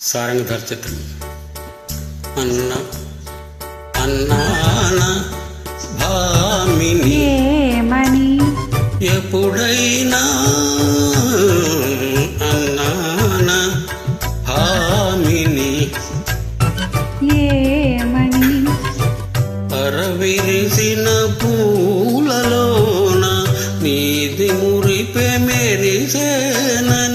సారంగధర్ చిత్రం. అన్న అన్నాన భామిని. ఏమని? ఎప్పుడైనా అన్నాన భామిని. ఏమని? అరవిరిసిన పూలలోన నీది మురిపె మెరిసేనని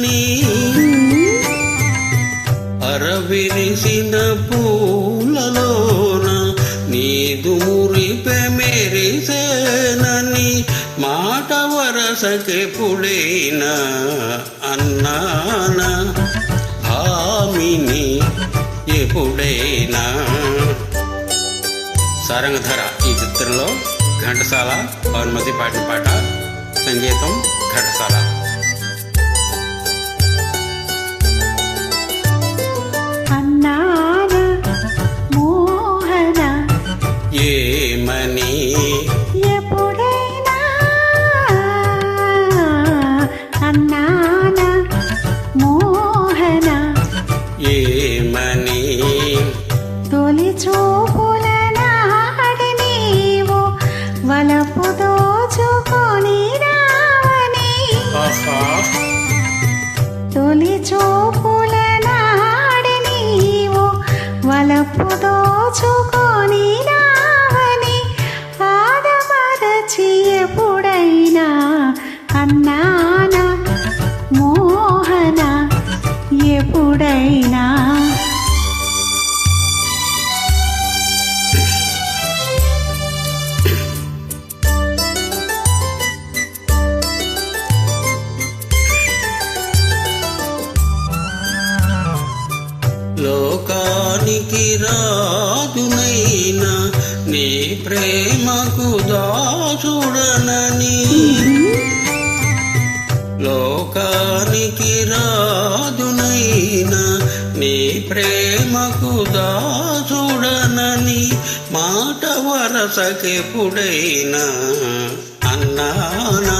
మాట వరసకెప్పుడైనా అన్నాన. భామిని ఎప్పుడైనా సారంగధర ఈ చిత్రంలో ఘంటసాల పౌర్మతి పాటిన పాట సంగీతం ఘంటసాల. వలపు దోచుకొని రావని పాదమరచి ఎప్పుడైనా అన్నాన? మోహన? ఎప్పుడైనా? పనికి రాదునైనా నీ ప్రేమకు దాసుడనని. లోకానికి రాదునైనా నీ ప్రేమకు దాసుడనని మాట వరసకెప్పుడైనా అన్నానా?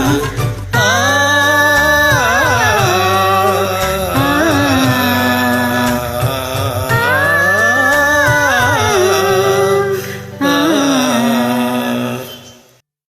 మోహన ఎప్పుడైనా ఆ